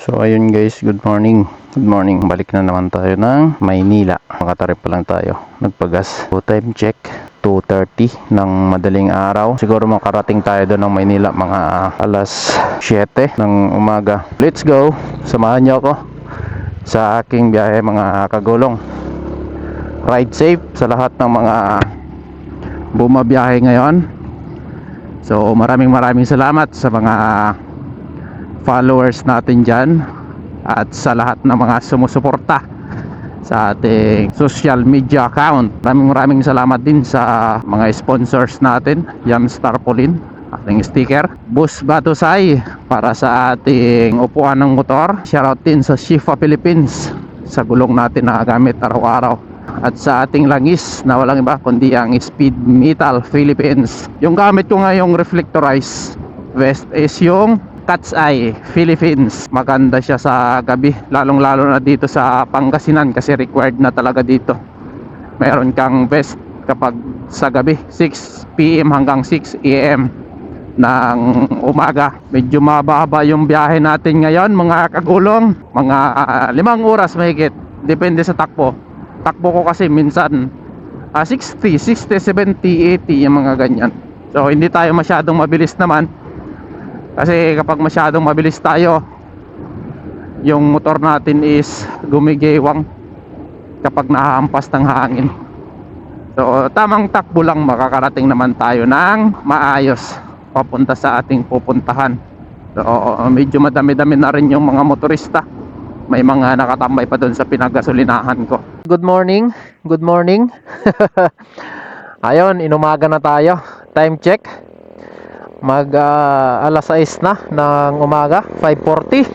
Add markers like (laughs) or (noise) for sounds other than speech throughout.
So ayun guys, good morning. Good morning. Balik na naman tayo ng Maynila. Makatarip pa lang tayo. Nagpagas. So time check. 2.30 ng madaling araw. Siguro makarating tayo doon ng Maynila mga alas 7 ng umaga. Let's go. Samahan niyo ako sa aking biyahe mga kagulong. Ride safe sa lahat ng mga bumabiyahe ngayon. So maraming maraming salamat sa mga followers natin dyan at sa lahat ng mga sumusuporta sa ating social media account. Maraming maraming salamat din sa mga sponsors natin, Yam Starpolin, ating sticker, Bus Batusay para sa ating upuan ng motor. Shoutout din sa Shifa Philippines sa gulong natin na gamit araw-araw at sa ating langis na walang iba kundi ang Speed Metal Philippines. Yung gamit ko ngayong reflectorized vest is yung Cat's Eye Philippines. Maganda siya sa gabi, lalong lalo na dito sa Pangasinan kasi required na talaga dito. Meron kang vest kapag sa gabi 6 PM hanggang 6 AM ng umaga. Medyo mababa yung biyahe natin ngayon mga kagulong. Mga ah, limang oras mahigit. Depende sa takbo. Takbo ko kasi minsan ah, 60, 60, 70, 80 yung mga ganyan. So hindi tayo masyadong mabilis naman. Kasi kapag masyadong mabilis tayo, yung motor natin is gumigewang kapag nahahampas ng hangin. So tamang takbo lang makakarating naman tayo ng maayos papunta sa ating pupuntahan. So medyo madami-dami na rin yung mga motorista. May mga nakatambay pa doon sa pinagasolinahan ko. Good morning. Good morning. (laughs) Ayun, inumaga na tayo. Time check. Mag ah, alas 6 na ng umaga, 5:40.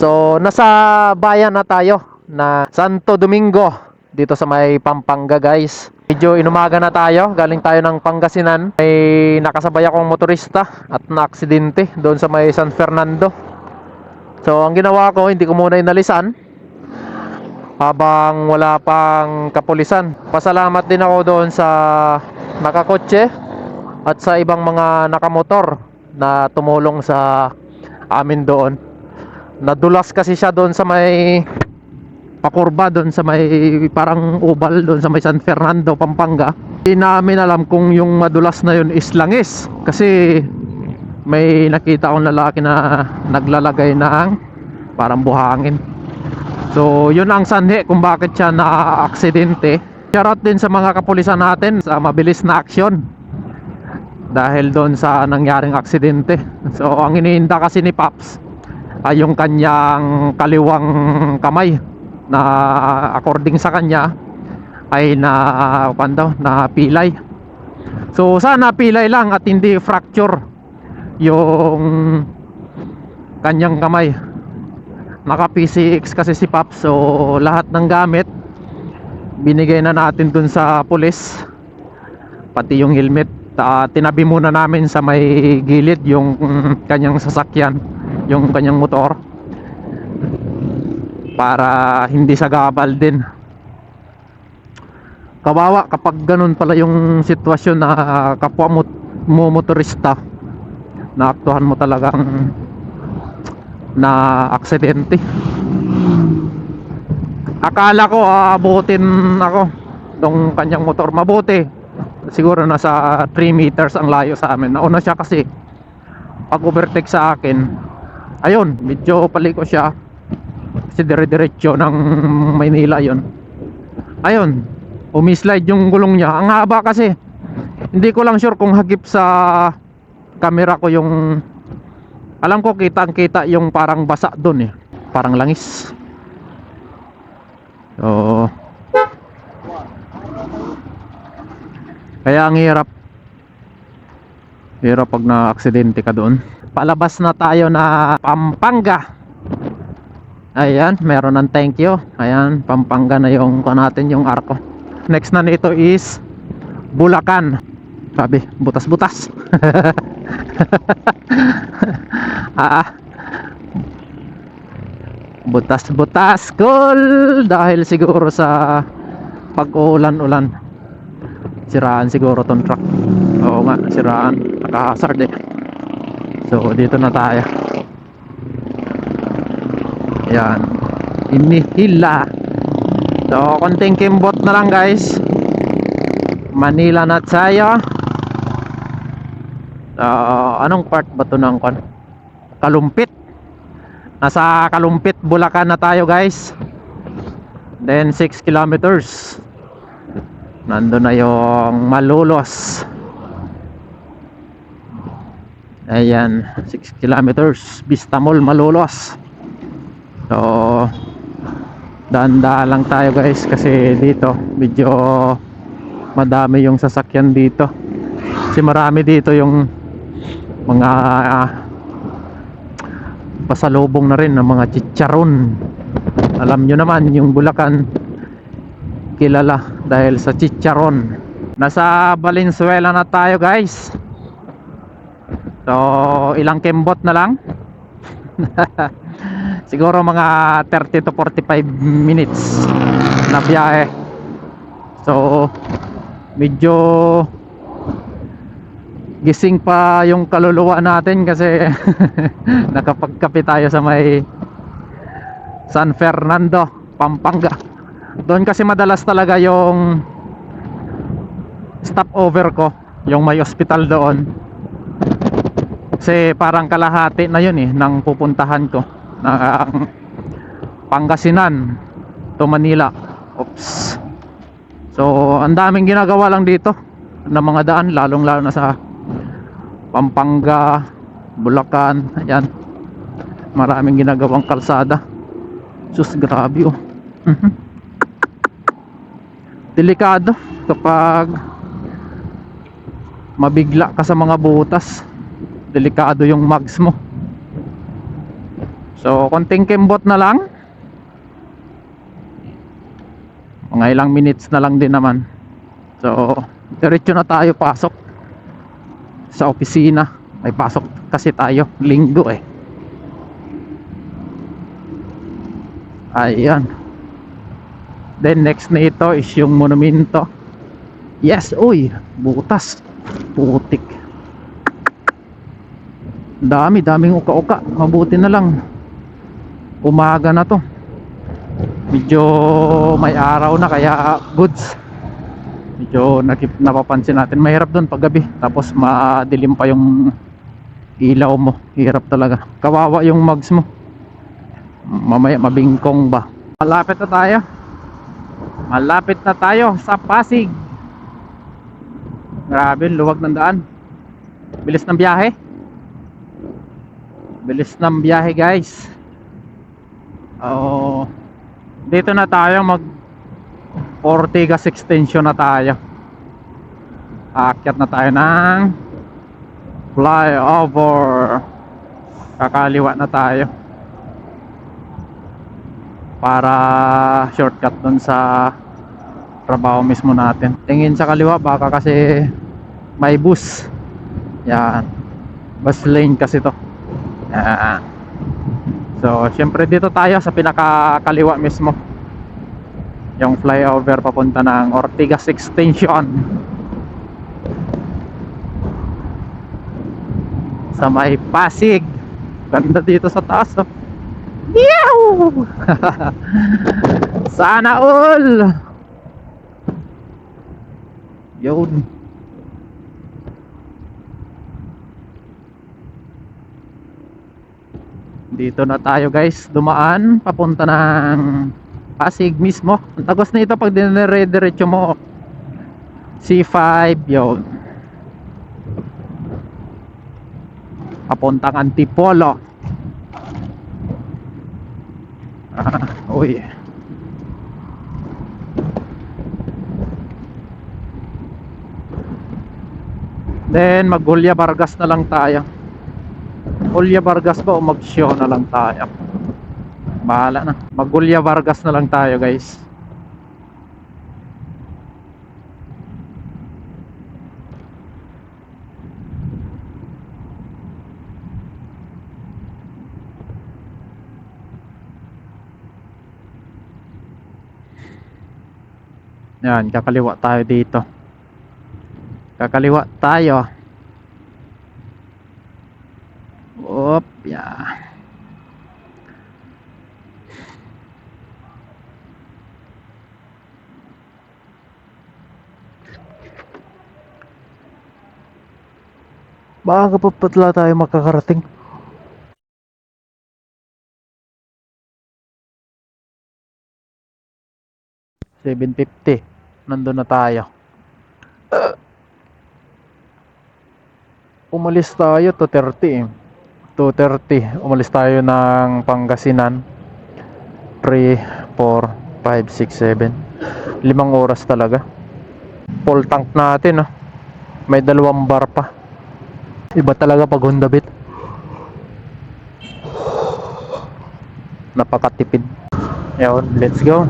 So, nasa bayan na tayo na Santo Domingo dito sa may Pampanga, guys. Medyo inumaga na tayo, galing tayo ng Pangasinan. May nakasabay akong motorista at na-aksidente doon sa may San Fernando. So, ang ginawa ko, hindi ko muna inalisan habang wala pang kapulisan. Pasalamat din ako doon sa nakakotse at sa ibang mga nakamotor na tumulong sa amin doon. Nadulas kasi siya doon sa may pakurba doon sa may parang ubal doon sa may San Fernando, Pampanga. Hindi namin alam kung yung madulas na yun is langis kasi may nakita akong lalaki na naglalagay ng parang buhangin. So, yun ang sanhi kung bakit siya na-aksidente. Shoutout din sa mga kapulisan natin sa mabilis na aksyon. Dahil doon sa nangyaring aksidente. So, ang iniinda kasi ni Paps ay yung kanyang kaliwang kamay na according sa kanya ay na pan na pilay. So, sana pilay lang at hindi fracture yung kanyang kamay naka PCX kasi si Pop so lahat ng gamit binigay na natin dun sa pulis pati yung helmet Ah, tinabi muna namin sa may gilid yung mm, kanyang sasakyan yung kanyang motor para hindi sa gabal din. Kawawa kapag ganun pala yung sitwasyon na kapwa mo, mo motorista. Naaktuhan mo talagang na aksidente. Akala ko aabutin ako nung kanyang motor. Mabuti siguro nasa 3 meters ang layo sa amin. Nauna siya kasi pag overtake sa akin ayun medyo paliko siya. Kasi dire-diretso ng Maynila yon ayun umislide yung gulong niya. Ang haba kasi. Hindi ko lang sure kung hagip sa camera ko yung alam ko kitang kita yung parang basa doon eh. Parang langis. So kaya ang hirap. Hirap pag na aksidente ka doon. Palabas na tayo na Pampanga. Ayan meron ng thank you. Ayan Pampanga na yung natin yung arko. Next na nito is Bulacan. Sabi butas butas (laughs) ah. Butas butas cool. Dahil siguro sa pag-ulan-ulan siraan siguro tong truck oo nga siraan nakahazard eh so dito na tayo Yan. Inihila. So, konting kimbot na lang guys. Manila na tayo. So, anong part ba to ng kon? Kalumpit. Nasa Kalumpit, Bulacan na tayo guys. Then 6 kilometers. Nandun na yung Malulos. Ayan, 6 kilometers. Vista Mall, Malulos. So, daan lang tayo guys kasi dito medyo madami yung sasakyan dito. Kasi marami dito yung mga ah, pasalubong na rin ng mga chicharon. Alam nyo naman yung Bulacan kilala dahil sa chicharon. Nasa Valenzuela na tayo guys. So, ilang kembot na lang? (laughs) Siguro mga 30 to 45 minutes na biyahe. So, medyo gising pa yung kaluluwa natin kasi (laughs) nakapagkape tayo sa may San Fernando, Pampanga. Doon kasi madalas talaga yung stopover ko, yung may hospital doon. Kasi parang kalahati na yun eh ng pupuntahan ko ng Pangasinan to Manila. Oops. So, ang daming ginagawa lang dito ng mga daan lalong lalo na sa Pampanga, Bulacan, ayan. Maraming ginagawang kalsada. Sus, grabe oh. Delikado kapag mabigla ka sa mga butas. Delikado yung mags mo. So, konting kembot na lang. Mga ilang minutes na lang din naman. So, diretso na tayo pasok sa opisina. May pasok kasi tayo linggo eh. Ayan. Then next na ito is yung monumento. Yes, uy, butas. Putik. Dami, daming uka-uka. Mabuti na lang. Umaga na to. Medyo may araw na kaya goods. Medyo nakip, napapansin natin. Mahirap doon paggabi. Tapos madilim pa yung ilaw mo. Hirap talaga. Kawawa yung mugs mo. Mamaya mabingkong ba. Malapit na tayo. Malapit na tayo sa Pasig. Grabe, luwag ng daan. Bilis ng biyahe. Bilis ng biyahe, guys. Oo. Dito na tayo mag Ortigas extension na tayo. Aakyat na tayo ng flyover. Kakaliwa na tayo. Para shortcut dun sa trabaho mismo natin. Tingin sa kaliwa baka kasi may bus. Yan. Bus lane kasi to. Yan. So, syempre dito tayo sa pinakakaliwa mismo. Yung flyover papunta ng Ortigas Extension. Sa may Pasig. Ganda dito sa taas. Oh. Meow! (laughs) Sana all! Yun. Dito na tayo guys, dumaan papunta ng Pasig mismo. Ang tagos na ito pag dinire-diretso mo. C5 yun. Papuntang Antipolo. Ah, (laughs) uy. Then mag-Julia Vargas na lang tayo. Julia Vargas ba o mag-show na lang tayo? Bahala na. Mag-Julia Vargas na lang tayo, guys. Yan, kakaliwa tayo dito. Kakaliwa tayo. Op, yeah. Baka kapapatla tayo makakarating. Seven fifty. Nandun na tayo. Umalis tayo 2.30 eh. 2.30. Umalis tayo ng Pangasinan. 3, 4, 5, 6, 7. Limang oras talaga. Full tank natin ah. May dalawang bar pa. Iba talaga pag Honda Beat. Napakatipid. Yun, let's go.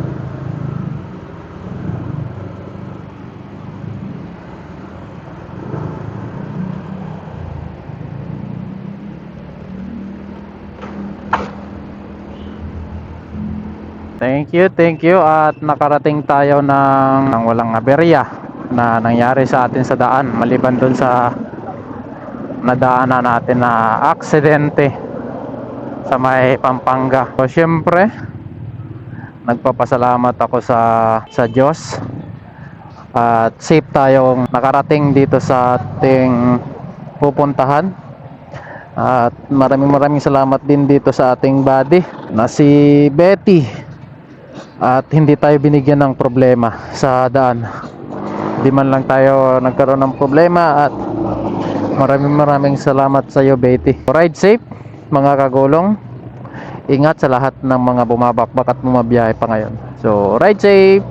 Thank you, thank you. At nakarating tayo ng, ng walang aberya na nangyari sa atin sa daan. Maliban dun sa nadaanan natin na aksidente sa may Pampanga. So syempre nagpapasalamat ako sa sa Diyos. At safe tayong nakarating dito sa ating pupuntahan. At maraming maraming salamat din dito sa ating buddy na si Betty at hindi tayo binigyan ng problema sa daan. Di man lang tayo nagkaroon ng problema at maraming maraming salamat sa iyo Betty. Ride safe mga kagulong. Ingat sa lahat ng mga bumabakbak at bumabiyahe pa ngayon. So ride safe